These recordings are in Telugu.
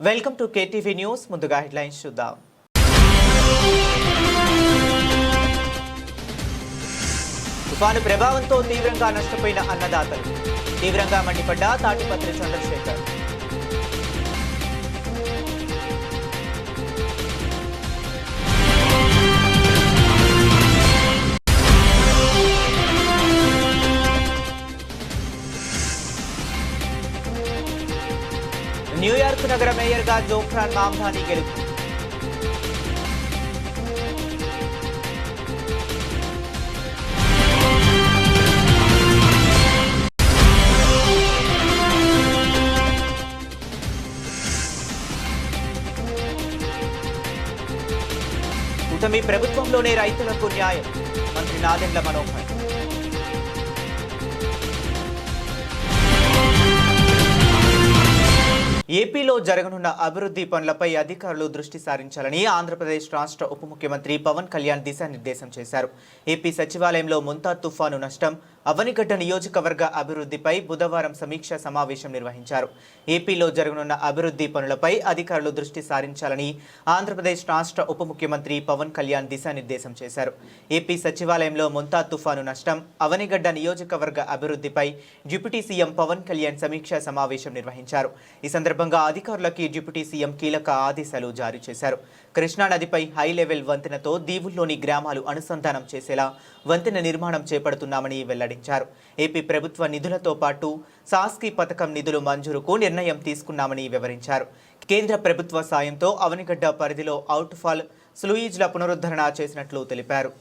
Welcome to KTV news. ముందుగా హెడ్లైన్స్ చూద్దాం. తుఫాను ప్రభావంతో తీవ్రంగా నష్టపోయిన అన్నదాతలు. తీవ్రంగా మండిపడ్డ తాటిపత్రి చంద్రశేఖర్. న్యూయార్క్ నగర మేయర్గా జోఫ్రాన్ మామ్ధాని గెలుపు కూటమి ప్రభుత్వంలోనే రైతులకు న్యాయం మంత్రి నాదెండ్ల మనోహర్ ఏపీలో జరగనున్న అభివృద్ధి పనులపై అధికారులు దృష్టి సారించాలని ఆంధ్రప్రదేశ్ రాష్ట్ర ఉప ముఖ్యమంత్రి పవన్ కళ్యాణ్ దిశానిర్దేశం చేశారు. ఏపీ సచివాలయంలో ముంతా తుఫాను నష్టం అవనిగడ్డ నియోజకవర్గ అభివృద్ధిపై బుధవారం సమీక్ష సమావేశం నిర్వహించారు. ఏపీలో జరగనున్న అభివృద్ధి పనులపై అధికారులు దృష్టి సారించాలని ఆంధ్రప్రదేశ్ రాష్ట్ర ఉప ముఖ్యమంత్రి పవన్ కళ్యాణ్ దిశానిర్దేశం చేశారు. ఏపీ సచివాలయంలో ముంతా తుఫాను నష్టం అవనిగడ్డ నియోజకవర్గ అభివృద్ధిపై డిప్యూటీ సీఎం పవన్ కళ్యాణ్ సమీక్ష సమావేశం నిర్వహించారు. ఈ సందర్భంగా అధికారులకి డిప్యూటీ సీఎం కీలక ఆదేశాలు జారీ చేశారు. కృష్ణానదిపై హై లెవెల్ వంతెనతో దీవుల్లోని గ్రామాలు అనుసంధానం చేసేలా వంతెన నిర్మాణం చేపడుతున్నామని వెల్లడించారు. ఏపీ ప్రభుత్వ నిధులతో పాటు సాస్కి పథకం నిధులు మంజూరుకు నిర్ణయం తీసుకున్నామని వివరించారు. కేంద్ర ప్రభుత్వ సాయంతో అవనిగడ్డ పరిధిలో అవుట్ఫాల్ స్లూయిజ్ల పునరుద్ధరణ చేసినట్లు తెలిపారు.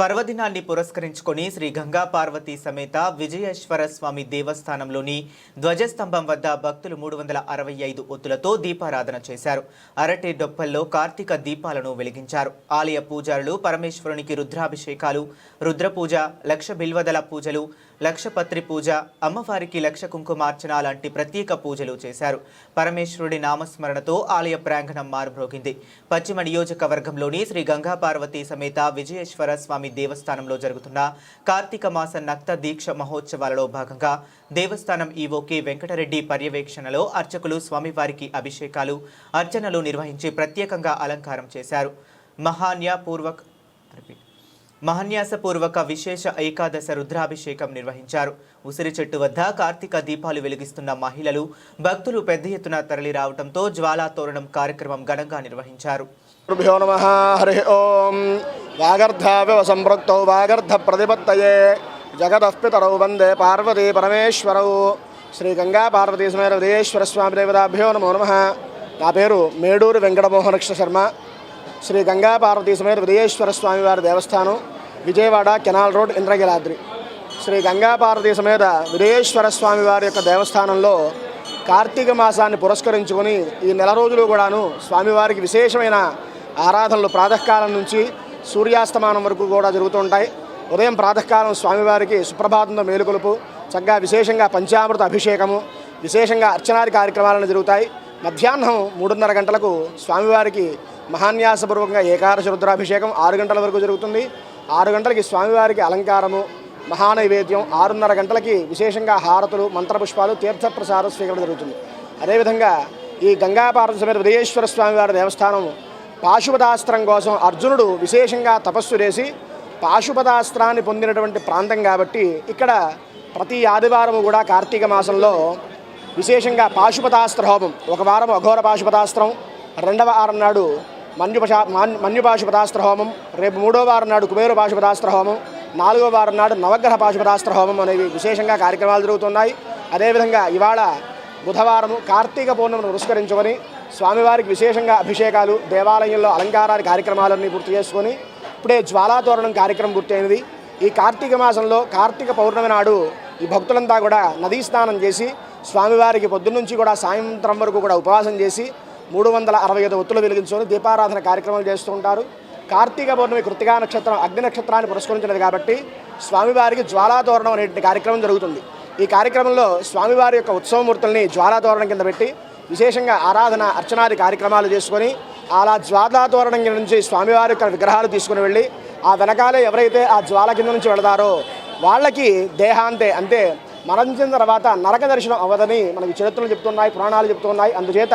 పర్వదినాన్ని పురస్కరించుకొని శ్రీ గంగా పార్వతీ సమేత విజయేశ్వర స్వామి దేవస్థానంలోని ధ్వజస్తంభం వద్ద భక్తులు మూడు వందల అరవై ఐదు ఒత్తులతో దీపారాధన చేశారు. అరటి డొప్పల్లో కార్తీక దీపాలను వెలిగించారు. ఆలయ పూజారులు పరమేశ్వరునికి రుద్రాభిషేకాలు రుద్రపూజ లక్ష బిల్వదల పూజలు లక్షపత్రి పూజ అమ్మవారికి లక్ష కుంకుమార్చన లాంటి ప్రత్యేక పూజలు చేశారు. పరమేశ్వరుడి నామస్మరణతో ఆలయ ప్రాంగణం మారుమ్రోగింది. పశ్చిమ నియోజకవర్గంలోని శ్రీ గంగాపార్వతి సమేత విజయేశ్వర స్వామి దేవస్థానంలో జరుగుతున్న కార్తీక మాస నక్త దీక్ష మహోత్సవాలలో భాగంగా దేవస్థానం ఈవోకే వెంకటరెడ్డి పర్యవేక్షణలో అర్చకులు స్వామివారికి అభిషేకాలు అర్చనలు నిర్వహించి ప్రత్యేకంగా అలంకారం చేశారు. మహాన్య పూర్వక్ రిపీట్ మహన్యాసపూర్వక విశేష ఏకాదశ రుద్రాభిషేకం నిర్వహించారు. ఉసిరి చెట్టు వద్ద కార్తీక దీపాలు వెలిగిస్తున్న మహిళలు భక్తులు పెద్ద ఎత్తున తరలి రావడంతో జ్వాలా తోరణం కార్యక్రమం ఘనంగా నిర్వహించారు. గురుభ్యో హరి ఓం. వాగర్ధావివ సంపృక్తౌ వాగర్ధ ప్రతిపత్తయే. జగదఃపితరౌ వందే పార్వతీ పరమేశ్వరౌ. శ్రీ గంగా పార్వతీ సమేత స్వామి దేవతాభ్యో నమో నమ. నా పేరు మేడూరు వెంకటమోహన శర్మ. శ్రీ గంగా పార్వతీ సమేత విజయేశ్వర స్వామివారి దేవస్థానం విజయవాడ కెనాల్ రోడ్ ఇంద్రగిలాద్రి. శ్రీ గంగా పార్వతీ సమేత విజయేశ్వర స్వామివారి యొక్క దేవస్థానంలో కార్తీక మాసాన్ని పురస్కరించుకొని ఈ నెల రోజులు కూడాను స్వామివారికి విశేషమైన ఆరాధనలు ప్రాతకాలం నుంచి సూర్యాస్తమానం వరకు కూడా జరుగుతుంటాయి ఉదయం ప్రాతకాలం స్వామివారికి సుప్రభాతంతో మేలుకొలుపు చక్కగా విశేషంగా పంచామృత అభిషేకము విశేషంగా అర్చనాది కార్యక్రమాలను జరుగుతాయి. మధ్యాహ్నం మూడున్నర గంటలకు స్వామివారికి మహాన్యాసపూర్వకంగా ఏకాదశ రుద్రాభిషేకం ఆరు గంటల వరకు జరుగుతుంది. ఆరు గంటలకి స్వామివారికి అలంకారము మహానైవేద్యం ఆరున్నర గంటలకి విశేషంగా హారతులు మంత్రపుష్పాలు తీర్థప్రసాద స్వీకరణ జరుగుతుంది. అదేవిధంగా ఈ గంగాపార్వత సమేత విదేశ్వర స్వామివారి దేవస్థానం పాశుపతాస్త్రం కోసం అర్జునుడు విశేషంగా తపస్సు చేసి పాశుపతాస్త్రాన్ని పొందినటువంటి ప్రాంతం కాబట్టి ఇక్కడ ప్రతి ఆదివారం కూడా కార్తీక మాసంలో విశేషంగా పాశుపతాస్త్ర హోమం. ఒక వారం అఘోర పాశుపతాస్త్రం రెండవ వారం నాడు మన్యుపశా మాన్ హోమం రేపు మూడో వారం నాడు కుబేర పాశుపదాస్త్ర హోమం నాలుగో వారం నాడు నవగ్రహ పాశుపదాస్త్ర హోమం అనేవి విశేషంగా కార్యక్రమాలు జరుగుతున్నాయి. అదేవిధంగా ఇవాళ బుధవారము కార్తీక పౌర్ణమిని పురస్కరించుకొని స్వామివారికి విశేషంగా అభిషేకాలు దేవాలయంలో అలంకారాది కార్యక్రమాలన్నీ పూర్తి చేసుకొని ఇప్పుడే జ్వాలాతోరణం కార్యక్రమం పూర్తయినది. ఈ కార్తీక మాసంలో కార్తీక పౌర్ణమి నాడు ఈ భక్తులంతా కూడా నదీ స్నానం చేసి స్వామివారికి పొద్దున్నుంచి కూడా సాయంత్రం వరకు కూడా ఉపవాసం చేసి మూడు వందల అరవై ఐదు ఒత్తులు వెలిగించుకొని దీపారాధన కార్యక్రమాలు చేస్తూ ఉంటారు. కార్తీక పౌర్ణమి కృతికా నక్షత్రం అగ్ని నక్షత్రాన్ని పురస్కరించినది కాబట్టి స్వామివారికి జ్వాలాతోరణం అనే కార్యక్రమం జరుగుతుంది. ఈ కార్యక్రమంలో స్వామివారి యొక్క ఉత్సవమూర్తుల్ని జ్వాలాతోరణం కింద పెట్టి విశేషంగా ఆరాధన అర్చనాది కార్యక్రమాలు చేసుకొని అలా జ్వాలాతోరణం కింద నుంచి స్వామివారి యొక్క విగ్రహాలు తీసుకుని వెళ్ళి ఆ వెనకాలే ఎవరైతే ఆ జ్వాల కింద నుంచి వెళతారో వాళ్ళకి దేహాంతే అంతే మరణించిన తర్వాత నరక దర్శనం అవ్వదని మనకి చరిత్రలు చెప్తున్నాయి పురాణాలు చెప్తున్నాయి. అందుచేత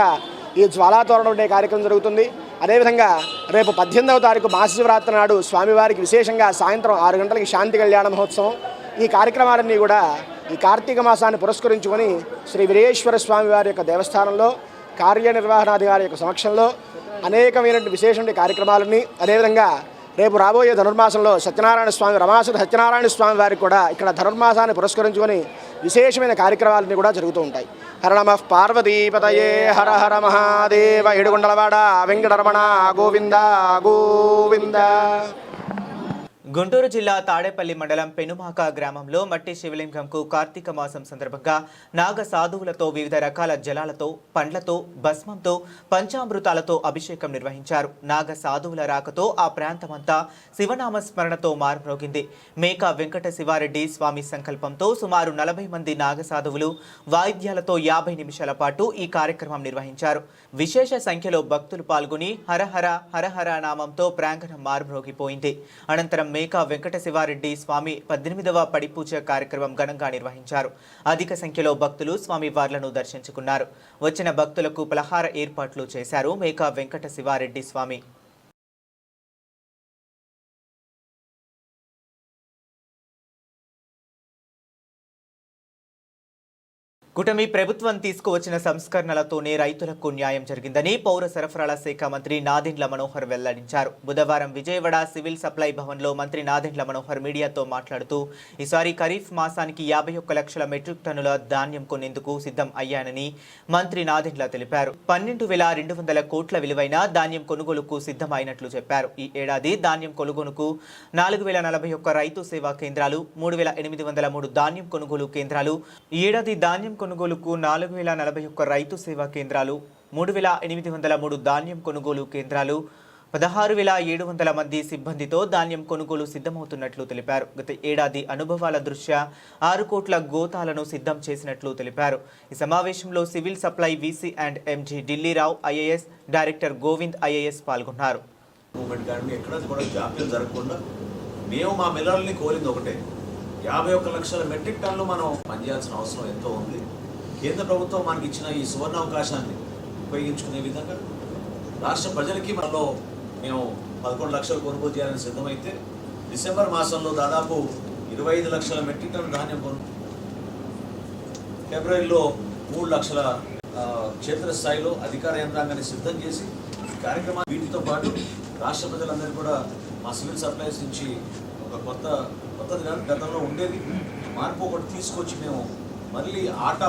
ఈ జ్వాలాతోరణం అనే కార్యక్రమం జరుగుతుంది. అదేవిధంగా రేపు పద్దెనిమిదవ తారీఖు మహాశివరాత్రి నాడు స్వామివారికి విశేషంగా సాయంత్రం ఆరు గంటలకి శాంతి కళ్యాణ మహోత్సవం. ఈ కార్యక్రమాలన్నీ కూడా ఈ కార్తీక మాసాన్ని పురస్కరించుకొని శ్రీ వీరేశ్వర స్వామి వారి యొక్క దేవస్థానంలో కార్యనిర్వహణాధికారి యొక్క సమక్షంలో అనేకమైనటువంటి విశేషమైన కార్యక్రమాలని అదేవిధంగా రేపు రాబోయే ధనుర్మాసంలో సత్యనారాయణ స్వామి రమాసుడు సత్యనారాయణ స్వామి వారికి కూడా ఇక్కడ ధనుర్మాసాన్ని పురస్కరించుకొని విశేషమైన కార్యక్రమాలన్నీ కూడా జరుగుతూ ఉంటాయి. హర నమ పార్వతీపతయే హర హర మహాదేవ ఏడుగుండలవాడ వెంకటరమణ గోవింద గోవింద గుంటూరు జిల్లా తాడేపల్లి మండలం పెనుమాక గ్రామంలో మట్టి శివలింగంకు కార్తీక మాసం సందర్భంగా నాగ సాధువులతో వివిధ రకాల జలాలతో పండ్లతో భస్మంతో పంచామృతాలతో అభిషేకం నిర్వహించారు. నాగ సాధువుల రాకతో ఆ ప్రాంతమంతా శివనామ స్మరణతో మారుమ్రోగింది. మేకా వెంకట శివారెడ్డి స్వామి సంకల్పంతో సుమారు నలభై మంది నాగ సాధువులు వాయిద్యాలతో యాభై నిమిషాల పాటు ఈ కార్యక్రమం నిర్వహించారు. విశేష సంఖ్యలో భక్తులు పాల్గొని హరహర హరహర నామంతో ప్రాంగణం మారుమ్రోగిపోయింది. అనంతరం మేకా వెంకట శివారెడ్డి స్వామి పద్దెనిమిదవ పడిపూజ కార్యక్రమం ఘనంగా నిర్వహించారు. అధిక సంఖ్యలో భక్తులు స్వామి వార్లను దర్శించుకున్నారు. వచ్చిన భక్తులకు పలహార ఏర్పాట్లు చేశారు మేకా వెంకట శివారెడ్డి స్వామి. కుటమి ప్రభుత్వం తీసుకువచ్చిన సంస్కరణలతోనే రైతులకు న్యాయం జరిగిందని పౌర సరఫరాల శాఖ మంత్రి నాదెండ్ల మనోహర్ వెల్లడించారు. బుధవారం విజయవాడ సివిల్ సప్లై భవన్లో మంత్రి నాదెండ్ల మనోహర్ మీడియాతో మాట్లాడుతూ ఈసారి ఖరీఫ్ మాసానికి యాభై ఒక్క లక్షల మెట్రిక్ టన్నుల ధాన్యం కొనేందుకు సిద్ధం అయ్యానని మంత్రి నాదెండ్ల తెలిపారు. పన్నెండు వేల రెండు వందల కోట్ల విలువైన ధాన్యం కొనుగోలుకు సిద్ధమైనట్లు చెప్పారు. ఈ ఏడాది ధాన్యం కొనుగోలుకు నాలుగు వేల నలభై ఒక్క రైతు సేవా కేంద్రాలు మూడు వేల ఎనిమిది వందల మూడు ధాన్యం కొనుగోలు కేంద్రాలు ఈ ఏడాది ధాన్యం కొనుగోలుకు నాలుగు వేల నలభై ఒక్క రైతు సేవా కేంద్రాలు మూడు వేల ఎనిమిది వందల మూడు ధాన్యం కొనుగోలు కేంద్రాలు పదహారు వేల ఏడు వందల మంది సిబ్బందితో ధాన్యం కొనుగోలు సిద్ధమవుతున్నట్లు తెలిపారు. గత ఏడాది అనుభవాల దృష్ట్యా ఆరు కోట్ల గోతాలను సిద్ధం చేసినట్లు తెలిపారు. ఈ సమావేశంలో civil supply VC and MG Dilli Rao IAS director Govind IAS పాల్గొన్నారు. మేము మా మిల్లర్ని కోరింది ఒకటే. యాభై ఒక్క లక్షల మెట్రిక్ టన్నులు మనం పనిచేయాల్సిన అవసరం ఎంతో ఉంది. కేంద్ర ప్రభుత్వం మనకి ఇచ్చిన ఈ సువర్ణ అవకాశాన్ని ఉపయోగించుకునే విధంగా రాష్ట్ర ప్రజలకి మనలో మేము పదకొండు లక్షలు కొనుగోలు చేయాలని సిద్ధమైతే డిసెంబర్ మాసంలో దాదాపు ఇరవై ఐదు లక్షల మెట్రిక్ టన్ ధాన్యం కొను ఫిబ్రవరిలో మూడు లక్షల క్షేత్రస్థాయిలో అధికార యంత్రాంగాన్ని సిద్ధం చేసి ఈ కార్యక్రమాన్ని వీటితో పాటు రాష్ట్ర ప్రజలందరూ కూడా మా సివిల్ సప్లైస్ నుంచి ఒక కొత్త కొత్తది కాదు గతంలో ఉండేది. మార్పు ఒకటి తీసుకొచ్చి మేము మళ్ళీ ఆట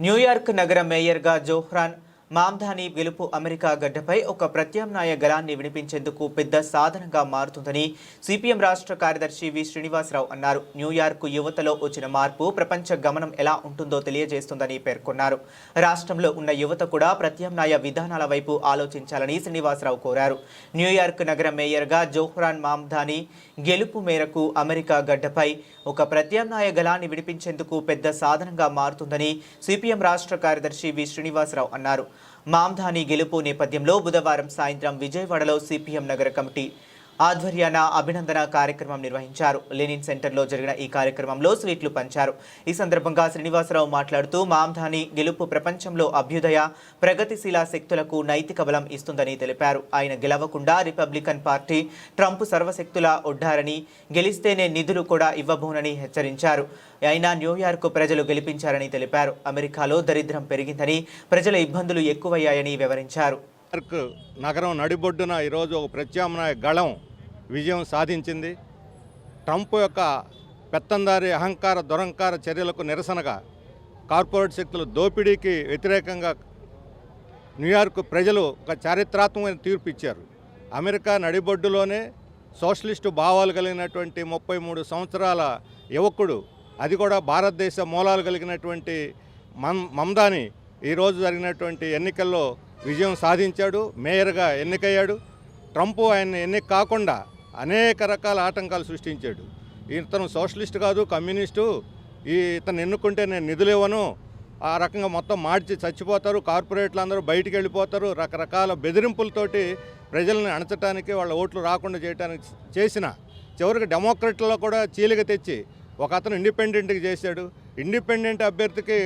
న్యూయార్క్ నగర మేయర్గా జోహ్రాన్ మామ్ధాని గెలుపు అమెరికా గడ్డపై ఒక ప్రత్యామ్నాయ గలాన్ని వినిపించేందుకు పెద్ద సాధనంగా మారుతుందని సిపిఎం రాష్ట్ర కార్యదర్శి వి శ్రీనివాసరావు అన్నారు. న్యూయార్క్ యువతలో వచ్చిన మార్పు ప్రపంచ గమనం ఎలా ఉంటుందో తెలియజేస్తుందని పేర్కొన్నారు. రాష్ట్రంలో ఉన్న యువత కూడా ప్రత్యామ్నాయ విధానాల వైపు ఆలోచించాలని శ్రీనివాసరావు కోరారు. న్యూయార్క్ నగర మేయర్గా జోహ్రాన్ మామ్ధాని గెలుపు మేరకు అమెరికా గడ్డపై ఒక ప్రత్యామ్నాయ గలాన్ని విడిపించేందుకు పెద్ద సాధనంగా మారుతుందని సిపిఎం రాష్ట్ర కార్యదర్శి వి శ్రీనివాసరావు అన్నారు. మామ్ధాని గెలుపు నేపథ్యంలో బుధవారం సాయంత్రం విజయవాడలో సిపిఎం నగర కమిటీ ఆధ్వర్యాన అభినందన కార్యక్రమం నిర్వహించారు. లెనిన్ సెంటర్లో జరిగిన ఈ కార్యక్రమంలో స్వీట్లు పంచారు. ఈ సందర్భంగా శ్రీనివాసరావు మాట్లాడుతూ మామ్ధాని గెలుపు ప్రపంచంలో అభ్యుదయ ప్రగతిశీల శక్తులకు నైతిక బలం ఇస్తుందని తెలిపారు. ఆయన గెలవకుండా రిపబ్లికన్ పార్టీ ట్రంప్ సర్వశక్తుల ఒడ్డారని గెలిస్తేనే నిధులు కూడా ఇవ్వబోనని హెచ్చరించారు. అయినా న్యూయార్క్ ప్రజలు గెలిపించారని తెలిపారు. అమెరికాలో దరిద్రం పెరిగిందని ప్రజల ఇబ్బందులు ఎక్కువయ్యాయని వివరించారు. పార్క్ నగరం నడిబొడ్డున ఈరోజు ఒక ప్రత్యామ్నాయ గళం విజయం సాధించింది. ట్రంప్ యొక్క పెత్తందారి అహంకార దురంకార చర్యలకు నిరసనగా కార్పొరేట్ శక్తుల దోపిడీకి వ్యతిరేకంగా న్యూయార్క్ ప్రజలు ఒక చారిత్రాత్మకమైన తీర్పు ఇచ్చారు. అమెరికా నడిబొడ్డులోనే సోషలిస్టు భావాలు కలిగినటువంటి ముప్పై మూడు సంవత్సరాల యువకుడు అది కూడా భారతదేశ మూలాలు కలిగినటువంటి మమ్ మమ్దాని ఈరోజు జరిగినటువంటి ఎన్నికల్లో విజయం సాధించాడు మేయర్గా ఎన్నికయ్యాడు. ట్రంప్ ఆయన ఎన్నిక కాకుండా అనేక రకాల ఆటంకాలు సృష్టించాడు. ఇతను సోషలిస్ట్ కాదు కమ్యూనిస్టు. ఈ ఇతను ఎన్నుకుంటే నేను నిధులు ఇవ్వను ఆ రకంగా మొత్తం మార్చి చచ్చిపోతారు కార్పొరేట్లు అందరూ బయటికి వెళ్ళిపోతారు. రకరకాల బెదిరింపులతోటి ప్రజల్ని అణచటానికి వాళ్ళ ఓట్లు రాకుండా చేయడానికి చేసిన చివరికి డెమోక్రట్లలో కూడా చీలిక తెచ్చి ఒక అతను ఇండిపెండెంట్కి చేశాడు. ఇండిపెండెంట్ అభ్యర్థికి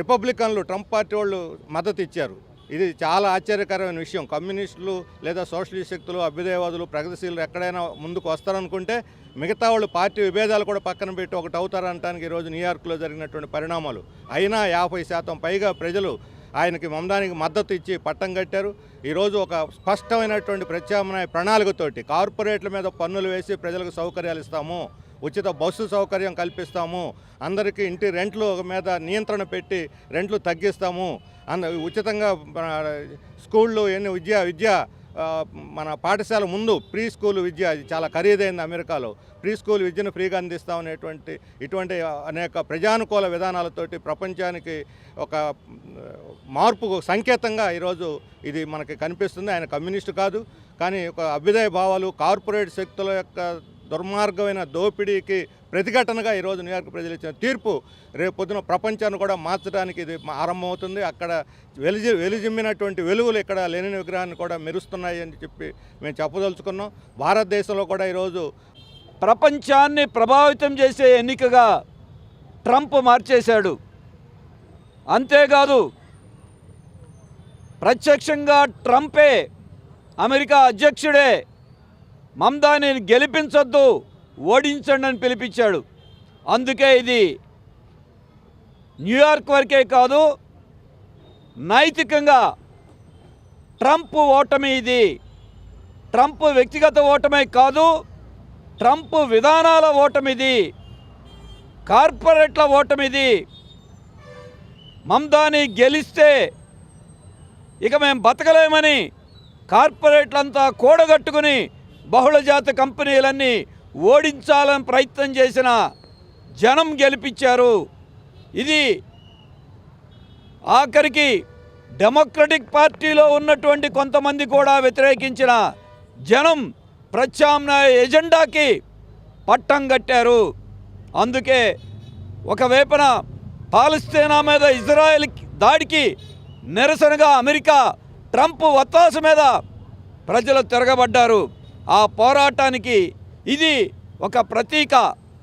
రిపబ్లికన్లు ట్రంప్ పార్టీ వాళ్ళు మద్దతు ఇచ్చారు. ఇది చాలా ఆశ్చర్యకరమైన విషయం. కమ్యూనిస్టులు లేదా సోషలిస్ట్ శక్తులు అభ్యుదయవాదులు ప్రగతిశీలు ఎక్కడైనా ముందుకు వస్తారనుకుంటే మిగతా వాళ్ళు పార్టీ విభేదాలు కూడా పక్కన పెట్టి ఒకటి అవుతారనటానికి ఈరోజు న్యూయార్క్లో జరిగినటువంటి పరిణామాలు. అయినా యాభై శాతం పైగా ప్రజలు ఆయనకి మమదానికి మద్దతు ఇచ్చి పట్టం కట్టారు. ఈరోజు ఒక స్పష్టమైనటువంటి ప్రత్యామ్నాయ ప్రణాళికతోటి కార్పొరేట్ల మీద పన్నులు వేసి ప్రజలకు సౌకర్యాలు ఇస్తాము. ఉచిత బస్సు సౌకర్యం కల్పిస్తాము. అందరికీ ఇంటి రెంట్లు మీద నియంత్రణ పెట్టి రెంట్లు తగ్గిస్తాము. అంద ఉచితంగా స్కూళ్ళు ఎన్ని విద్య విద్య మన పాఠశాల ముందు ప్రీ స్కూల్ విద్య చాలా ఖరీదైంది అమెరికాలో. ప్రీ స్కూల్ విద్యను ఫ్రీగా అందిస్తామనేటువంటి ఇటువంటి అనేక ప్రజానుకూల విధానాలతోటి ప్రపంచానికి ఒక మార్పుకు సంకేతంగా ఈరోజు ఇది మనకి కనిపిస్తుంది. ఆయన కమ్యూనిస్టు కాదు. కానీ ఒక అభ్యుదయ భావాలు కార్పొరేట్ శక్తుల యొక్క దుర్మార్గమైన దోపిడీకి ప్రతిఘటనగా ఈరోజు న్యూయార్క్ ప్రజలు ఇచ్చిన తీర్పు రేపు పొద్దున ప్రపంచాన్ని కూడా మార్చడానికి ఇది ఆరంభమవుతుంది. అక్కడ వెలిజి వెలిజిమ్మినటువంటి వెలుగులు ఇక్కడ లెనిన్ విగ్రహాన్ని కూడా మెరుస్తున్నాయి అని చెప్పి మేము చెప్పదలుచుకున్నాం. భారతదేశంలో కూడా ఈరోజు ప్రపంచాన్ని ప్రభావితం చేసే ఎన్నికగా ట్రంప్ మార్చేశాడు. అంతేకాదు ప్రత్యక్షంగా ట్రంపే అమెరికా అధ్యక్షుడే మమ్దాని గెలిపించొద్దు ఓడించండి అని పిలిపించాడు. అందుకే ఇది న్యూయార్క్ వరకే కాదు నైతికంగా ట్రంప్ ఓటమి ఇది. ట్రంప్ వ్యక్తిగత ఓటమే కాదు ట్రంప్ విధానాల ఓటమిది కార్పొరేట్ల ఓటమిది మమ్దాని గెలిస్తే ఇక మేము బతకలేమని కార్పొరేట్లంతా కూడగట్టుకుని బహుళజాత కంపెనీలన్నీ ఓడించాలని ప్రయత్నం చేసిన జనం గెలిపించారు. ఇది ఆఖరికి డెమోక్రటిక్ పార్టీలో ఉన్నటువంటి కొంతమంది కూడా వ్యతిరేకించిన జనం ప్రత్యామ్నాయ ఎజెండాకి పట్టం కట్టారు. అందుకే ఒకవైపున పాలస్తీనా మీద ఇజ్రాయెల్ దాడికి నిరసనగా అమెరికా ట్రంప్ వత్తాసు మీద ప్రజలు తిరగబడ్డారు. ఆ పోరాటానికి ఇది ఒక ప్రతీక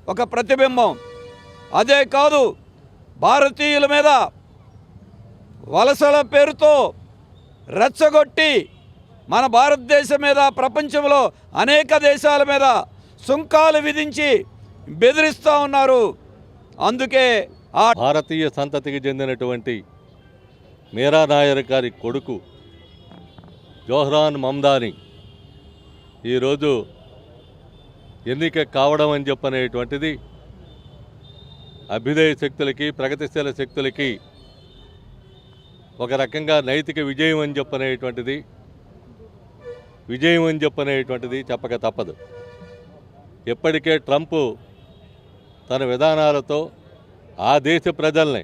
ఒక ప్రతిబింబం. అదే కాదు భారతీయుల మీద వలసల పేరుతో రెచ్చగొట్టి మన భారతదేశం మీద ప్రపంచంలో అనేక దేశాల మీద సుంకాలు విధించి బెదిరిస్తూ ఉన్నారు. అందుకే ఆ భారతీయ సంతతికి చెందినటువంటి మీరా నాయర్ గారి కొడుకు జోహ్రాన్ మమ్దాని ఈరోజు ఎన్నిక కావడం అని చెప్పనేటువంటిది అభ్యుదయ శక్తులకి ప్రగతిశీల శక్తులకి ఒక రకంగా నైతిక విజయం అని చెప్పనేటువంటిది విజయం అని చెప్పనేటువంటిది చెప్పక తప్పదు. ఎప్పటికే ట్రంప్ తన విధానాలతో ఆ దేశ ప్రజల్ని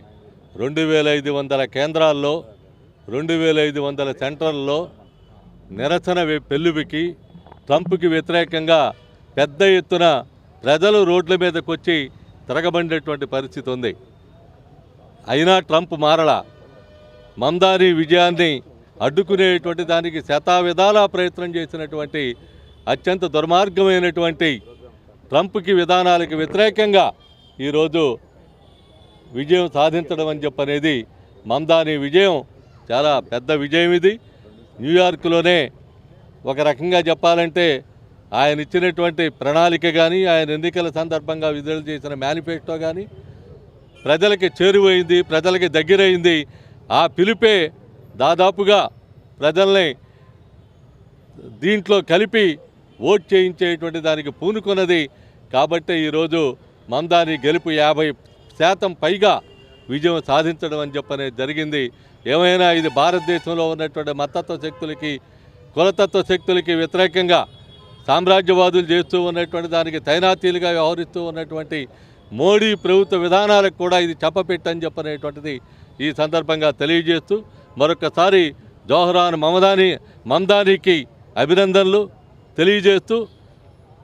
రెండు వేల ఐదు వందల కేంద్రాల్లో రెండు వేల ఐదు వందల సెంటర్లలో నిరసన పెళ్ళుబికి ట్రంప్కి వ్యతిరేకంగా పెద్ద ఎత్తున ప్రజలు రోడ్ల మీదకు వచ్చి తిరగబడినటువంటి పరిస్థితి ఉంది. అయినా ట్రంప్ మారలా. మందారి విజయాన్ని అడ్డుకునేటువంటి దానికి శతావిధాలా ప్రయత్నం చేసినటువంటి అత్యంత దుర్మార్గమైనటువంటి ట్రంప్కి విధానాలకు వ్యతిరేకంగా ఈరోజు విజయం సాధించడం అని చెప్పనేది మందాని విజయం. చాలా పెద్ద విజయం ఇది. న్యూయార్క్లోనే ఒక రకంగా చెప్పాలంటే ఆయన ఇచ్చినటువంటి ప్రణాళిక కానీ ఆయన ఎన్నికల సందర్భంగా విడుదల చేసిన మేనిఫెస్టో కానీ ప్రజలకి చేరువైంది ప్రజలకి దగ్గరైంది. ఆ పిలుపే దాదాపుగా ప్రజల్ని దీంట్లో కలిపి ఓట్ చేయించేటువంటి దానికి పూనుకున్నది. కాబట్టి ఈరోజు మందాని గెలుపు యాభై శాతం పైగా విజయం సాధించడం అని చెప్పనే జరిగింది. ఏమైనా ఇది భారతదేశంలో ఉన్నటువంటి మతత్వ శక్తులకి కులతత్వ శక్తులకి వ్యతిరేకంగా సామ్రాజ్యవాదులు చేస్తూ ఉన్నటువంటి దానికి తైనాతీలుగా వ్యవహరిస్తూ ఉన్నటువంటి మోడీ ప్రభుత్వ విధానాలకు కూడా ఇది చెప్పపెట్టని చెప్పనేటువంటిది ఈ సందర్భంగా తెలియజేస్తూ మరొకసారి జోహరాన్ మమదాని మమదానికి అభినందనలు తెలియజేస్తూ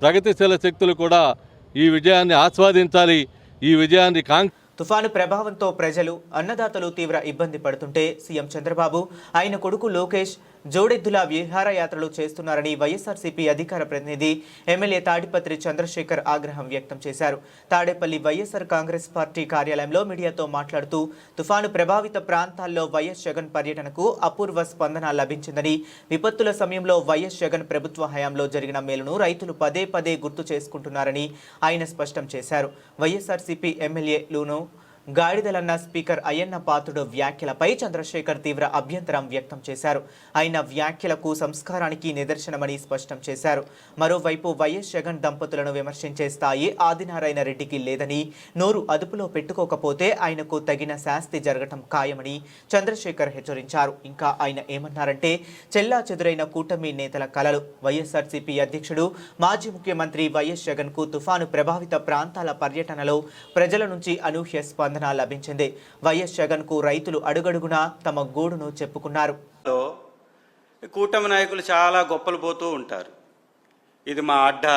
ప్రగతిశీల శక్తులు కూడా ఈ విజయాన్ని ఆస్వాదించాలి ఈ విజయాన్ని కాంక్ష తుఫాను ప్రభావంతో ప్రజలు అన్నదాతలు తీవ్ర ఇబ్బంది పడుతుంటే సీఎం చంద్రబాబు ఆయన కొడుకు లోకేష్ జోడెద్దుల విహారయాత్రలు చేస్తున్నారని వైఎస్ఆర్సీపీ అధికార ప్రతినిధి ఎమ్మెల్యే తాడిపత్రి చంద్రశేఖర్ ఆగ్రహం వ్యక్తం చేశారు. తాడేపల్లి వైఎస్ఆర్ కాంగ్రెస్ పార్టీ కార్యాలయంలో మీడియాతో మాట్లాడుతూ తుఫాను ప్రభావిత ప్రాంతాల్లో వైఎస్ జగన్ పర్యటనకు అపూర్వ స్పందన లభించిందని విపత్తుల సమయంలో వైఎస్ జగన్ ప్రభుత్వ హయాంలో జరిగిన మేలును రైతులు పదే పదే గుర్తు చేసుకుంటున్నారని ఆయన స్పష్టం చేశారు. వైఎస్ఆర్సీపీ ఎమ్మెల్యేలును గాడిదలన్న స్పీకర్ అయ్యన్న పాత్రుడు వ్యాఖ్యలపై చంద్రశేఖర్ తీవ్ర అభ్యంతరం వ్యక్తం చేశారు. ఆయన వ్యాఖ్యలకు సంస్కారానికి నిదర్శనమని స్పష్టం చేశారు. మరోవైపు వైఎస్ జగన్ దంపతులను విమర్శించే స్థాయి ఆదినారాయణ రెడ్డికి లేదని నోరు అదుపులో పెట్టుకోకపోతే ఆయనకు తగిన శాస్తి జరగటం ఖాయమని చంద్రశేఖర్ హెచ్చరించారు. ఇంకా ఆయన ఏమన్నారంటే చెల్లా చెదురైన కూటమి నేతల కలలు. వైఎస్ఆర్సీపీ అధ్యక్షుడు మాజీ ముఖ్యమంత్రి వైఎస్ జగన్కు తుఫాను ప్రభావిత ప్రాంతాల పర్యటనలో ప్రజల నుంచి అనూహ్య స్పందన లభించింది. వైఎస్ జగన్కు రైతులు అడుగడుగునా తమ గోడును చెప్పుకున్నారు. కూటమి నాయకులు చాలా గొప్పలు పోతూ ఉంటారు. ఇది మా అడ్డ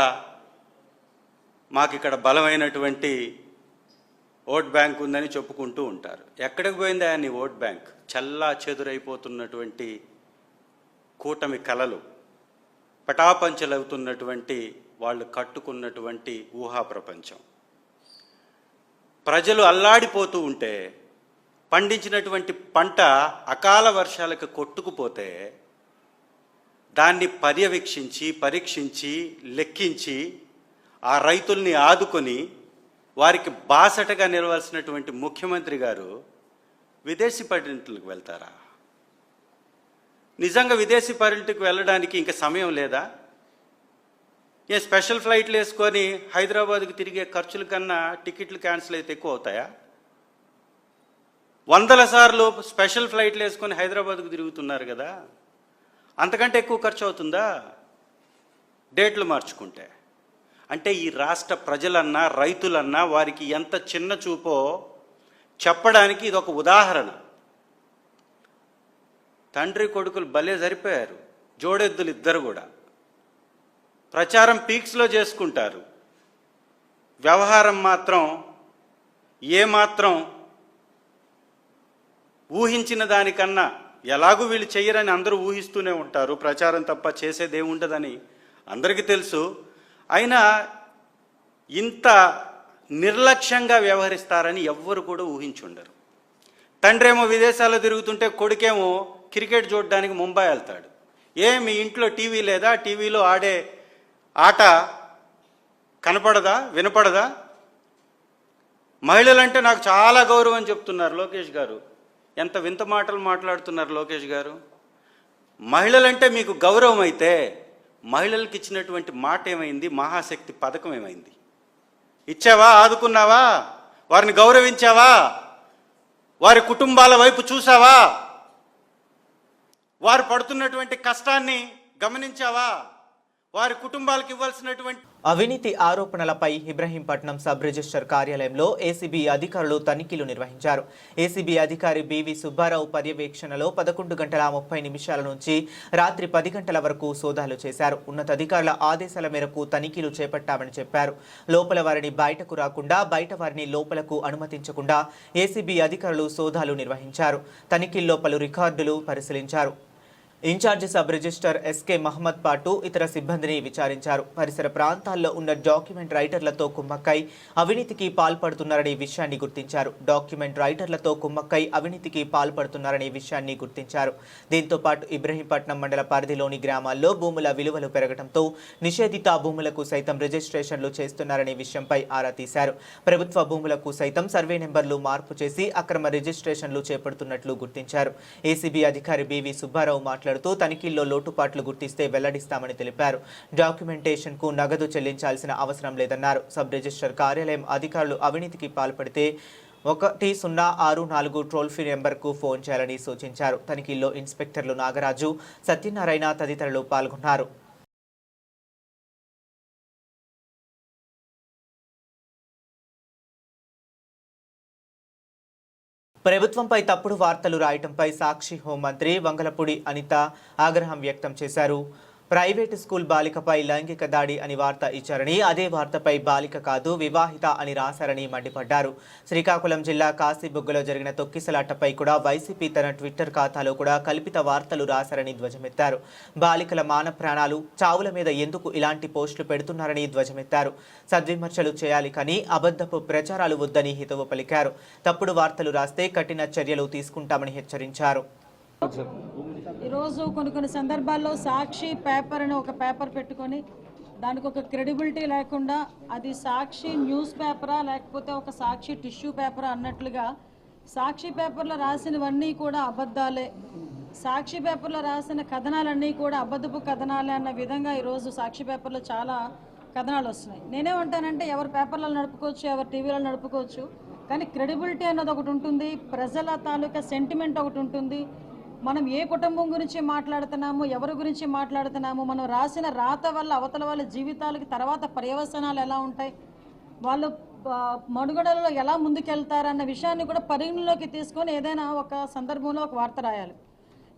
మాకు ఇక్కడ బలమైనటువంటి ఓట్ బ్యాంక్ ఉందని చెప్పుకుంటూ ఉంటారు. ఎక్కడికి పోయింది ఆయన ఓట్ బ్యాంక్? చల్లా చెదురైపోతున్నటువంటి కూటమి కలలు పటాపంచలవుతున్నటువంటి వాళ్ళు కట్టుకున్నటువంటి ఊహా ప్రపంచం ప్రజలు అల్లాడిపోతూ ఉంటే పండించినటువంటి పంట అకాల వర్షాలకు కొట్టుకుపోతే దాన్ని పర్యవేక్షించి పరీక్షించి లెక్కించి ఆ రైతుల్ని ఆదుకొని వారికి బాసటగా నిలవాల్సినటువంటి ముఖ్యమంత్రి గారు విదేశీ పర్యటనలకు వెళ్తారా? నిజంగా విదేశీ పర్యటనకు వెళ్ళడానికి ఇంకా సమయం లేదా? ఏ స్పెషల్ ఫ్లైట్లు వేసుకొని హైదరాబాద్కి తిరిగే ఖర్చుల కన్నా టికెట్లు క్యాన్సిల్ అయితే ఎక్కువ అవుతాయా? వందల సార్లు స్పెషల్ ఫ్లైట్లు వేసుకొని హైదరాబాద్కు తిరుగుతున్నారు కదా. అంతకంటే ఎక్కువ ఖర్చు అవుతుందా? డేట్లు మార్చుకుంటే. అంటే ఈ రాష్ట్ర ప్రజలన్నా రైతులన్నా వారికి ఎంత చిన్న చూపో చెప్పడానికి ఇది ఒక ఉదాహరణ. తండ్రి కొడుకులు భలే సరిపోయారు. జోడెద్దులు ఇద్దరు కూడా. ప్రచారం పీక్స్లో చేసుకుంటారు. వ్యవహారం మాత్రం ఏమాత్రం ఊహించిన దానికన్నా ఎలాగూ వీళ్ళు చెయ్యరని అందరూ ఊహిస్తూనే ఉంటారు. ప్రచారం తప్ప చేసేదే ఉండదని అందరికీ తెలుసు. అయినా ఇంత నిర్లక్ష్యంగా వ్యవహరిస్తారని ఎవ్వరు కూడా ఊహించుండరు. తండ్రేమో విదేశాల్లో తిరుగుతుంటే కొడుకేమో క్రికెట్ చూడడానికి ముంబై వెళ్తాడు. ఏ మీ ఇంట్లో టీవీ లేదా? టీవీలో ఆడే ఆట కనపడదా వినపడదా? మహిళలంటే నాకు చాలా గౌరవం చెప్తున్నారు లోకేష్ గారు. ఎంత వింత మాటలు మాట్లాడుతున్నారు లోకేష్ గారు. మహిళలంటే మీకు గౌరవం అయితే మహిళలకు ఇచ్చినటువంటి మాట ఏమైంది? మహాశక్తి పథకం ఏమైంది? ఇచ్చావా? ఆదుకున్నావా? వారిని గౌరవించావా? వారి కుటుంబాల వైపు చూసావా వారు పడుతున్నటువంటి కష్టాన్ని గమనించావా? వారి కుటుంబాలకు ఇవ్వాల్సినటువంటి అవినీతి ఆరోపణలపై ఇబ్రహీంపట్నం సబ్ రిజిస్టర్ కార్యాలయంలో ఏసీబీ అధికారులు తనిఖీలు నిర్వహించారు. ఏసీబీ అధికారి బివి సుబ్బారావు పర్యవేక్షణలో పదకొండు గంటల ముప్పై నిమిషాల నుంచి రాత్రి పది గంటల వరకు సోదాలు చేశారు. ఉన్నతాధికారుల ఆదేశాల మేరకు తనిఖీలు చేపట్టామని చెప్పారు. లోపల వారిని బయటకు రాకుండా బయట వారిని లోపలకు అనుమతించకుండా ఏసీబీ అధికారులు సోదాలు నిర్వహించారు. తనిఖీల్లో పలు రికార్డులు పరిశీలించారు. In charge sub register SK Mohammed పాటు ఇతర సిబ్బందిని విచారించారు. పరిసర ప్రాంతాల్లో ఉన్న డాక్యుమెంట్ రైటర్లతో కుమ్మక్కై అవినీతికి పాల్పడుతున్నారనే విషయాన్ని గుర్తించారు. డాక్యుమెంట్ రైటర్లతో కుమ్మక్కై అవినీతికి పాల్పడుతున్నారనే విషయాన్ని గుర్తించారు. దీంతో పాటు ఇబ్రహీంపట్నం మండల పరిధిలోని గ్రామాల్లో భూముల విలువలు పెరగడంతో నిషేధిత భూములకు సైతం రిజిస్ట్రేషన్లు చేస్తున్నారనే విషయంపై ఆరా తీశారు. ప్రభుత్వ భూములకు సైతం సర్వే నెంబర్లు మార్పు చేసి అక్రమ రిజిస్ట్రేషన్లు చేపడుతున్నట్లు గుర్తించారు. ఏసీబీ అధికారి బివి సుబ్బారావు మాట్లాడుతూ తనిఖీల్లో లోటుపాట్లు గుర్తిస్తే వెల్లడిస్తామని తెలిపారు. డాక్యుమెంటేషన్కు నగదు చెల్లించాల్సిన అవసరం లేదన్నారు. సబ్ రిజిస్టర్ కార్యాలయం అధికారులు అవినీతికి పాల్పడితే ఒకటి సున్నా ఆరు నాలుగు టోల్ ఫ్రీ నెంబర్కు ఫోన్ చేయాలని సూచించారు. తనిఖీల్లో ఇన్స్పెక్టర్లు నాగరాజు సత్యనారాయణ తదితరులు పాల్గొన్నారు. ప్రభుత్వంపై తప్పుడు వార్తలు రాయటంపై సాక్షి హోంమంత్రి వంగలపూడి అనిత ఆగ్రహం వ్యక్తం చేశారు. ప్రైవేటు స్కూల్ బాలికపై లైంగిక దాడి అని వార్త ఇచ్చారని అదే వార్తపై బాలిక కాదు వివాహిత అని రాశారని మండిపడ్డారు. శ్రీకాకుళం జిల్లా కాశీబుగ్గలో జరిగిన తొక్కిసలాటపై కూడా వైసీపీ తన ట్విట్టర్ ఖాతాలో కూడా కల్పిత వార్తలు రాశారని ధ్వజమెత్తారు. బాలికల మాన ప్రాణాలు చావుల మీద ఎందుకు ఇలాంటి పోస్టులు పెడుతున్నారని ధ్వజమెత్తారు. సద్విమర్శలు చేయాలి కానీ అబద్ధపు ప్రచారాలు వద్దని హితవు పలికారు. తప్పుడు వార్తలు రాస్తే కఠిన చర్యలు తీసుకుంటామని హెచ్చరించారు. ఈరోజు కొన్ని కొన్ని సందర్భాల్లో సాక్షి పేపర్ అని ఒక పేపర్ పెట్టుకొని దానికి ఒక క్రెడిబిలిటీ లేకుండా అది సాక్షి న్యూస్ పేపరా లేకపోతే ఒక సాక్షి టిష్యూ పేపరా అన్నట్లుగా సాక్షి పేపర్లో రాసినవన్నీ కూడా అబద్ధాలే. సాక్షి పేపర్లో రాసిన కథనాలన్నీ కూడా అబద్ధపు కథనాలే అన్న విధంగా ఈరోజు సాక్షి పేపర్లో చాలా కథనాలు వస్తున్నాయి. నేనేమంటానంటే ఎవరి పేపర్లలో నడుపుకోవచ్చు ఎవరి టీవీలో నడుపుకోవచ్చు కానీ క్రెడిబిలిటీ అన్నది ఒకటి ఉంటుంది ప్రజల తాలూకా సెంటిమెంట్ ఒకటి ఉంటుంది మనం ఏ కుటుంబం గురించి మాట్లాడుతున్నాము ఎవరి గురించి మాట్లాడుతున్నాము మనం రాసిన రాత వల్ల అవతల వాళ్ళ జీవితాలకి తర్వాత పర్యవసనాలు ఎలా ఉంటాయి? వాళ్ళు మనుగడలో ఎలా ముందుకెళ్తారన్న విషయాన్ని కూడా పరిగణలోకి తీసుకొని ఏదైనా ఒక సందర్భంలో ఒక వార్త రాయాలి.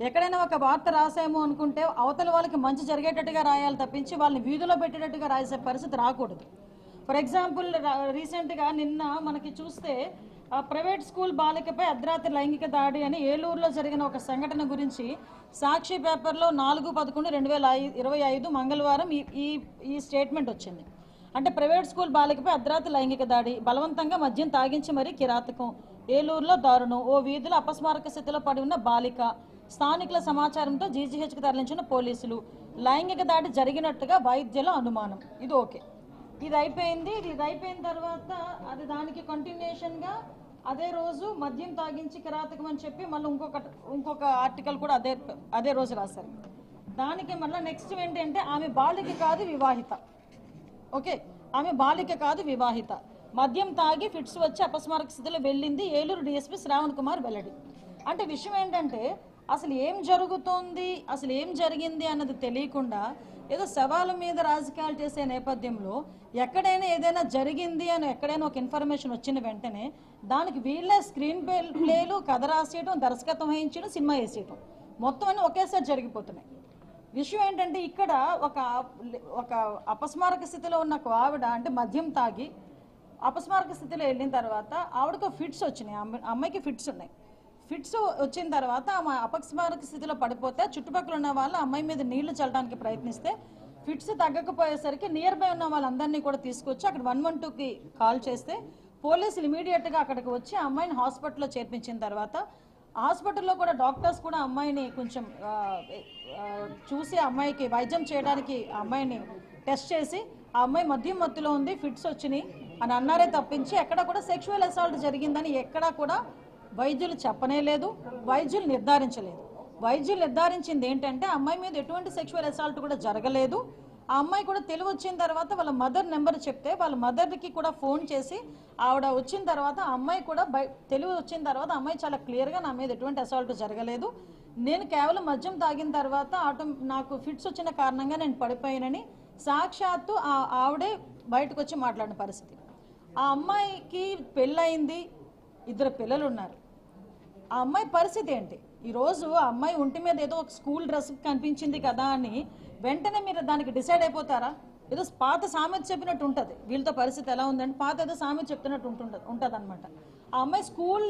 ఎక్కడైనా ఒక వార్త రాసాము అనుకుంటే అవతల వాళ్ళకి మంచి జరిగేటట్టుగా రాయాలి తప్పించి వాళ్ళని వీధిలో పెట్టేటట్టుగా రాసే పరిస్థితి రాకూడదు. ఫర్ ఎగ్జాంపుల్ రీసెంట్గా నిన్న మనకి చూస్తే ప్రైవేట్ స్కూల్ బాలికపై అర్ధరాత్రి లైంగిక దాడి అని ఏలూరులో జరిగిన ఒక సంఘటన గురించి సాక్షి పేపర్లో నాలుగు పదకొండు రెండు వేల ఇరవై ఐదు మంగళవారం ఈ ఈ ఈ స్టేట్మెంట్ వచ్చింది. అంటే ప్రైవేట్ స్కూల్ బాలికపై అర్ధరాత్రి లైంగిక దాడి బలవంతంగా మద్యం తాగించి మరీ కిరాతకం ఏలూరులో దారుణం ఓ వీధిలో అపస్మారక స్థితిలో పడి ఉన్న బాలిక స్థానికుల సమాచారంతో జీజీహెచ్కి తరలించిన పోలీసులు. లైంగిక దాడి జరిగినట్టుగా వైద్యుల అనుమానం. ఇది ఓకే. ఇది అయిపోయింది ఇది అయిపోయిన తర్వాత అది దానికి కంటిన్యూషన్గా అదే రోజు మద్యం తాగించి కిరాతకం అని చెప్పి మళ్ళీ ఇంకొక ఇంకొక ఆర్టికల్ కూడా అదే అదే రోజు రాశారు. దానికి మళ్ళీ నెక్స్ట్ ఏంటంటే ఆమె బాలిక కాదు వివాహిత. ఓకే? ఆమె బాలిక కాదు వివాహిత. మద్యం తాగి ఫిట్స్ వచ్చి అపస్మారక స్థితిలో వెళ్ళింది ఏలూరు డిఎస్పీ శ్రావణ్ కుమార్ వెల్లడి. అంటే విషయం ఏంటంటే అసలు ఏం జరుగుతోంది అసలు ఏం జరిగింది అన్నది తెలియకుండా ఏదో సవాలు మీద రాజకీయాలు చేసే నేపథ్యంలో ఎక్కడైనా ఏదైనా జరిగింది అని ఎక్కడైనా ఒక ఇన్ఫర్మేషన్ వచ్చిన వెంటనే దానికి వీళ్ళే స్క్రీన్ ప్లేలు కథ రాసేయడం దర్శకత్వం వహించడం సినిమా వేసేయడం మొత్తం అన్నీ ఒకేసారి జరిగిపోతున్నాయి. విషయం ఏంటంటే ఇక్కడ ఒక ఒక అపస్మారక స్థితిలో ఉన్న ఒక ఆవిడ అంటే మద్యం తాగి అపస్మారక స్థితిలో వెళ్ళిన తర్వాత ఆవిడకు ఫిట్స్ వచ్చినాయి. అమ్మాయికి ఫిట్స్ ఉన్నాయి. ఫిట్స్ వచ్చిన తర్వాత ఆమె అపస్మారక స్థితిలో పడిపోతే చుట్టుపక్కల ఉన్న వాళ్ళు అమ్మాయి మీద నీళ్ళు చల్లడానికి ప్రయత్నిస్తే ఫిట్స్ తగ్గకపోయేసరికి నియర్ బై ఉన్న వాళ్ళందరినీ కూడా తీసుకొచ్చి అక్కడ వన్ వన్ టూకి కాల్ చేస్తే పోలీసులు ఇమీడియట్గా అక్కడికి వచ్చి ఆ అమ్మాయిని హాస్పిటల్లో చేర్పించిన తర్వాత హాస్పిటల్లో కూడా డాక్టర్స్ కూడా అమ్మాయిని కొంచెం చూసి అమ్మాయికి వైద్యం చేయడానికి అమ్మాయిని టెస్ట్ చేసి ఆ అమ్మాయి మద్యం మత్తులో ఉంది ఫిట్స్ వచ్చినాయి అని అన్నారే తప్పించి ఎక్కడ కూడా సెక్షువల్ అసాల్ట్ జరిగిందని ఎక్కడా కూడా వైద్యులు చెప్పనే లేదు వైద్యులు నిర్ధారించలేదు. వైద్యులు నిర్ధారించింది ఏంటంటే అమ్మాయి మీద ఎటువంటి సెక్షువల్ అసాల్ట్ కూడా జరగలేదు. ఆ అమ్మాయి కూడా తెలివి వచ్చిన తర్వాత వాళ్ళ మదర్ నెంబర్ చెప్తే వాళ్ళ మదర్కి కూడా ఫోన్ చేసి ఆవిడ వచ్చిన తర్వాత అమ్మాయి కూడా బై తెలివి వచ్చిన తర్వాత అమ్మాయి చాలా క్లియర్గా నా మీద ఎటువంటి అసాల్ట్ జరగలేదు. నేను కేవలం మద్యం తాగిన తర్వాత ఆటో నాకు ఫిట్స్ వచ్చిన కారణంగా నేను పడిపోయానని సాక్షాత్తు ఆ ఆవిడే బయటకు వచ్చి మాట్లాడిన పరిస్థితి. ఆ అమ్మాయికి పెళ్ళయింది ఇద్దరు పిల్లలు ఉన్నారు ఆ అమ్మాయి పరిస్థితి ఏంటి? ఈరోజు ఆ అమ్మాయి ఒంటి మీద ఏదో ఒక స్కూల్ డ్రెస్ కనిపించింది కదా అని వెంటనే మీరు దానికి డిసైడ్ అయిపోతారా? ఏదో పాత సామెత చెప్పినట్టు ఉంటుంది. వీళ్ళతో పరిస్థితి ఎలా ఉందంటే పాత ఏదో సామెత చెప్తున్నట్టు ఉంటుంటుంది ఉంటుంది అనమాట ఆ అమ్మాయి స్కూల్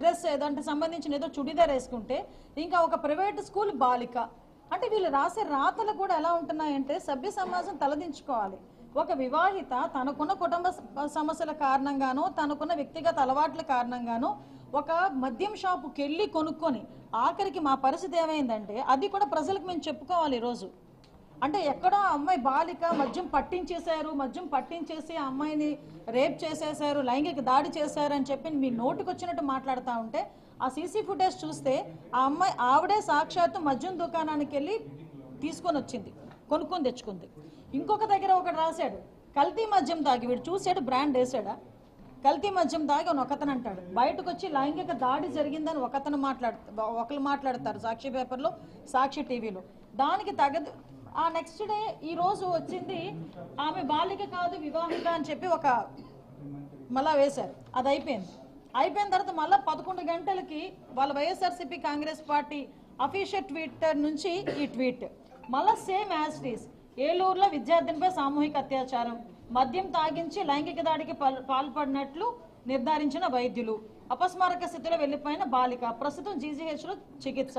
డ్రెస్ ఏదంటే సంబంధించిన ఏదో చుడిదార్ వేసుకుంటే ఇంకా ఒక ప్రైవేట్ స్కూల్ బాలిక. అంటే వీళ్ళు రాసే రాతలు కూడా ఎలా ఉంటున్నాయంటే సభ్య సమాజం తలదించుకోవాలి. ఒక వివాహిత తనకున్న కుటుంబ సమస్యల కారణంగానో తనకున్న వ్యక్తిగత అలవాట్ల కారణంగానో ఒక మద్యం షాపుకి వెళ్ళి కొనుక్కొని ఆఖరికి మా పరిస్థితి ఏమైందంటే అది కూడా ప్రజలకు మేము చెప్పుకోవాలి ఈరోజు అంటే ఎక్కడో ఆ అమ్మాయి బాలిక మద్యం పట్టించేశారు మద్యం పట్టించేసి ఆ అమ్మాయిని రేప్ చేసేసారు లైంగిక దాడి చేశారు అని చెప్పి మీ నోటికి వచ్చినట్టు మాట్లాడుతూ ఉంటే ఆ సీసీ ఫుటేజ్ చూస్తే ఆ అమ్మాయి ఆవిడే సాక్షాత్తు మద్యం దుకాణానికి వెళ్ళి తీసుకొని వచ్చింది కొనుక్కొని తెచ్చుకుంది. ఇంకొక దగ్గర ఒకటి రాశాడు కల్తీ మద్యం తాగి వీడు చూసాడు బ్రాండ్ వేసాడా కల్తీ మద్యం తాగి అని ఒకతను అంటాడు. బయటకు వచ్చి లైంగిక దాడి జరిగిందని ఒకతను మాట్లాడు ఒకరు మాట్లాడతారు సాక్షి పేపర్లో సాక్షి టీవీలో. దానికి తగదు ఆ నెక్స్ట్ డే ఈ రోజు వచ్చింది ఆమె బాలిక కాదు వివాహిత అని చెప్పి ఒక మళ్ళా వేశారు. అది అయిపోయింది. అయిపోయిన తర్వాత మళ్ళీ పదకొండు గంటలకి వాళ్ళ YSRCP Congress party official Twitter నుంచి ఈ ట్వీట్. మళ్ళీ సేమ్ యాజ్ యాస్టీస్ ఏలూరులో విద్యార్థినిపై సామూహిక అత్యాచారం. మద్యం తాగించి లైంగిక దాడికి పాల్- పాల్పడినట్లు నిర్ధారించిన వైద్యులు. అపస్మారక స్థితిలో వెళ్ళిపోయిన బాలిక. ప్రస్తుతం జీజీహెచ్లో చికిత్స.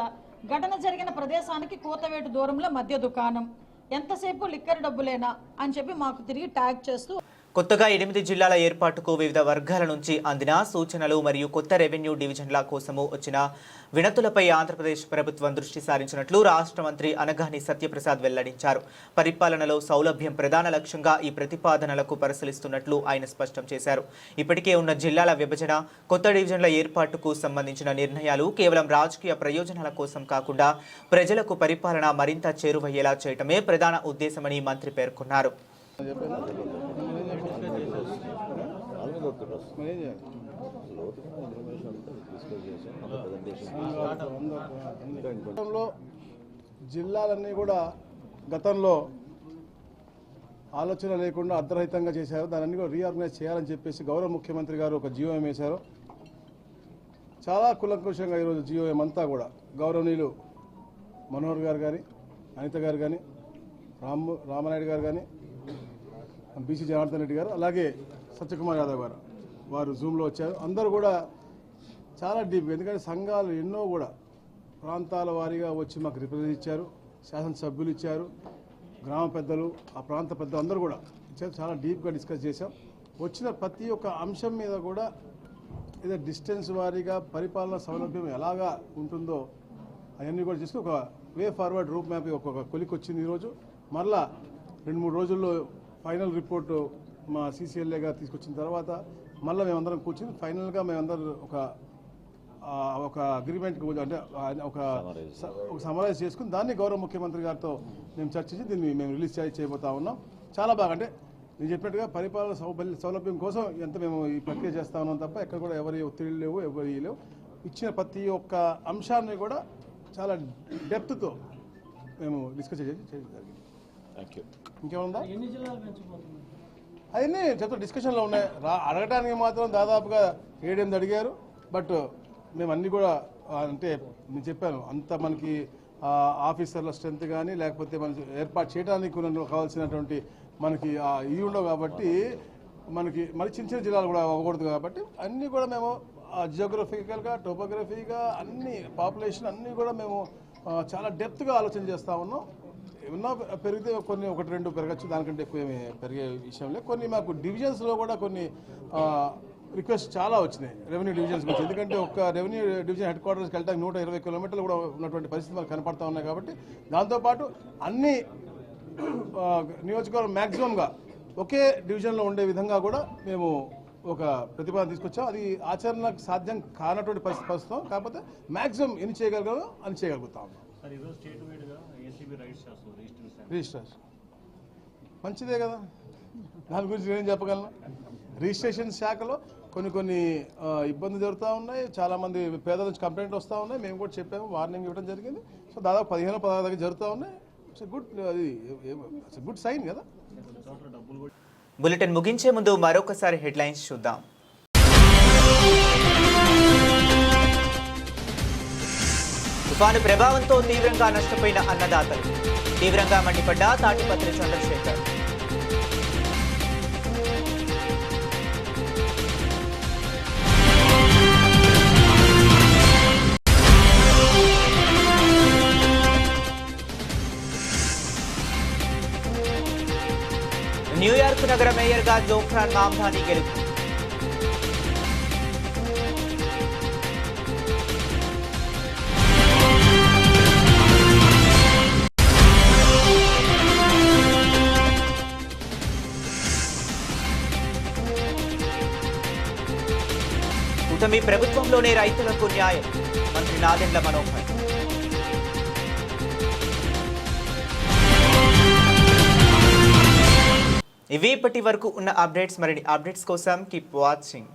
ఘటన జరిగిన ప్రదేశానికి కోతవేటు దూరంలో మద్య దుకాణం. ఎంతసేపు లిక్కర్ డబ్బులేనా అని చెప్పి మాకు తిరిగి ట్యాగ్ చేస్తూ కొత్తగా ఎనిమిది జిల్లాల ఏర్పాటుకు వివిధ వర్గాల నుంచి అందిన సూచనలు మరియు కొత్త రెవెన్యూ డివిజన్ల కోసము వచ్చిన వినతులపై ఆంధ్రప్రదేశ్ ప్రభుత్వం దృష్టి సారించినట్లు రాష్ట్ర మంత్రి అనగాని సత్యప్రసాద్ వెల్లడించారు. పరిపాలనలో సౌలభ్యం ప్రధాన లక్ష్యంగా ఈ ప్రతిపాదనలకు పరిశీలిస్తున్నట్లు ఆయన స్పష్టం చేశారు. ఇప్పటికే ఉన్న జిల్లాల విభజన కొత్త డివిజన్ల ఏర్పాటుకు సంబంధించిన నిర్ణయాలు కేవలం రాజకీయ ప్రయోజనాల కోసం కాకుండా ప్రజలకు పరిపాలన మరింత చేరువయ్యేలా చేయటమే ప్రధాన ఉద్దేశమని మంత్రి పేర్కొన్నారు. జిల్లాలన్నీ కూడా గతంలో ఆలోచన లేకుండా అర్ధరహితంగా చేశారు. దాన్ని కూడా రీఆర్గనైజ్ చేయాలని చెప్పేసి గౌరవ ముఖ్యమంత్రి గారు ఒక జీవోఎం వేశారు. చాలా కులంకుషంగా ఈరోజు జీవోఎం అంతా కూడా గౌరవనీయులు మనోహర్ గారు కానీ అనిత గారు కానీ రామ్ రామనాయుడు గారు కానీ బీసీ జనార్దన్ రెడ్డి గారు అలాగే సత్యకుమార్ యాదవ్ గారు వారు జూమ్లో వచ్చారు. అందరూ కూడా చాలా డీప్ ఎందుకంటే సంఘాలు ఎన్నో కూడా ప్రాంతాల వారీగా వచ్చి మాకు రిప్రజెంట్ ఇచ్చారు శాసనసభ్యులు ఇచ్చారు గ్రామ పెద్దలు ఆ ప్రాంత పెద్దలు అందరూ కూడా ఇచ్చారు. చాలా డీప్గా డిస్కస్ చేశాం. వచ్చిన ప్రతి ఒక్క అంశం మీద కూడా ఏదో డిస్టెన్స్ వారీగా పరిపాలన సౌలభ్యం ఎలాగా ఉంటుందో అవన్నీ కూడా చూసి ఒక వే ఫార్వర్డ్ రూప్ మ్యాప్ ఒక కొలికి వచ్చింది ఈరోజు. మరలా రెండు మూడు రోజుల్లో ఫైనల్ రిపోర్టు మా సీసీఎల్ఏ గారు తీసుకొచ్చిన తర్వాత మళ్ళీ మేమందరం కూర్చుని ఫైనల్గా మేమందరం ఒక ఒక అగ్రిమెంట్కి అంటే ఒక ఒక సమరైజ్ చేసుకుని దాన్ని గౌరవ ముఖ్యమంత్రి గారితో మేము చర్చించి దీన్ని మేము రిలీజ్ చేయ చేయబోతా ఉన్నాం. చాలా బాగా అంటే నేను చెప్పినట్టుగా పరిపాలన సౌలభ్యం కోసం ఎంత మేము ఈ ప్రక్రియ చేస్తా ఉన్నాం తప్ప ఎక్కడ కూడా ఎవరి ఒత్తిడి లేవు ఎవరి లేవు. ఇచ్చిన ప్రతి ఒక్క అంశాన్ని కూడా చాలా డెప్త్తో మేము డిస్కస్ చేసి చేయడం జరిగింది. ఇంకేముందా? అవన్నీ చెప్తా డిస్కషన్లో ఉన్నాయి. రా అడగడానికి మాత్రం దాదాపుగా ఏడెనిమిది అడిగారు. బట్ మేము అన్నీ కూడా అంటే నేను చెప్పాను అంత మనకి ఆఫీసర్ల స్ట్రెంత్ కానీ లేకపోతే మనకి ఏర్పాటు చేయడానికి కావాల్సినటువంటి మనకి ఇవి ఉండవు కాబట్టి మనకి మరి చిన్న చిన్న జిల్లాలు కూడా అవ్వకూడదు కాబట్టి అన్నీ కూడా మేము జియోగ్రఫికల్గా టోపోగ్రఫీగా అన్ని పాపులేషన్ అన్నీ కూడా మేము చాలా డెప్త్గా ఆలోచన చేస్తూ ఉన్నాం. ఏమన్నా పెరిగితే కొన్ని ఒకటి రెండు పెరగచ్చు దానికంటే ఎక్కువ ఏమి పెరిగే విషయం లేదు. కొన్ని మాకు డివిజన్స్లో కూడా కొన్ని రిక్వెస్ట్ చాలా వచ్చినాయి రెవెన్యూ డివిజన్స్ గురించి. ఎందుకంటే ఒక రెవెన్యూ డివిజన్ హెడ్ క్వార్టర్స్కి వెళ్ళడానికి నూట ఇరవై కిలోమీటర్లు కూడా ఉన్నటువంటి పరిస్థితి మనకు కనపడతా ఉన్నాయి కాబట్టి దాంతోపాటు అన్ని నియోజకవర్గం మ్యాక్సిమంగా ఒకే డివిజన్లో ఉండే విధంగా కూడా మేము ఒక ప్రతిపాదన తీసుకొచ్చాం. అది ఆచరణకు సాధ్యం కానటువంటి పరిస్థితి ప్రస్తుతం కాకపోతే మ్యాక్సిమం ఎన్ని చేయగలగాలో అని చేయగలుగుతా. రిజిస్ట్రేషన్ మంచిదే కదా. దాని గురించి నేను చెప్పగలను? రిజిస్ట్రేషన్ శాఖలో కొన్ని కొన్ని ఇబ్బందులు జరుగుతూ ఉన్నాయి. చాలా మంది పేదల నుంచి కంప్లైంట్లు వస్తూ ఉన్నాయి. మేము కూడా చెప్పాము వార్నింగ్ ఇవ్వడం జరిగింది. సో దాదాపు పదిహేను పదహారు దగ్గర జరుగుతూ ఉన్నాయి. ఇట్స్ గుడ్ అది గుడ్ సైన్ కదా. బులెటిన్ ముగించే ముందు మరొకసారి హెడ్లైన్స్ చూద్దాం. తుఫాను ప్రభావంతో తీవ్రంగా నష్టపోయిన అన్నదాతలు. తీవ్రంగా మండిపడ్డ తాటిపత్రి చంద్రశేఖర్. న్యూయార్క్ నగర మేయర్గా జోఫ్రాన్ మామ్ధాని గెలుపు. మీ ప్రభుత్వంలోనే రైతులకు న్యాయం. మంత్రి నాదెండ్ల మనోహర్. ఇవి ఇప్పటి వరకు ఉన్న అప్డేట్స్. మరిన్ని అప్డేట్స్ కోసం కీప్ వాచింగ్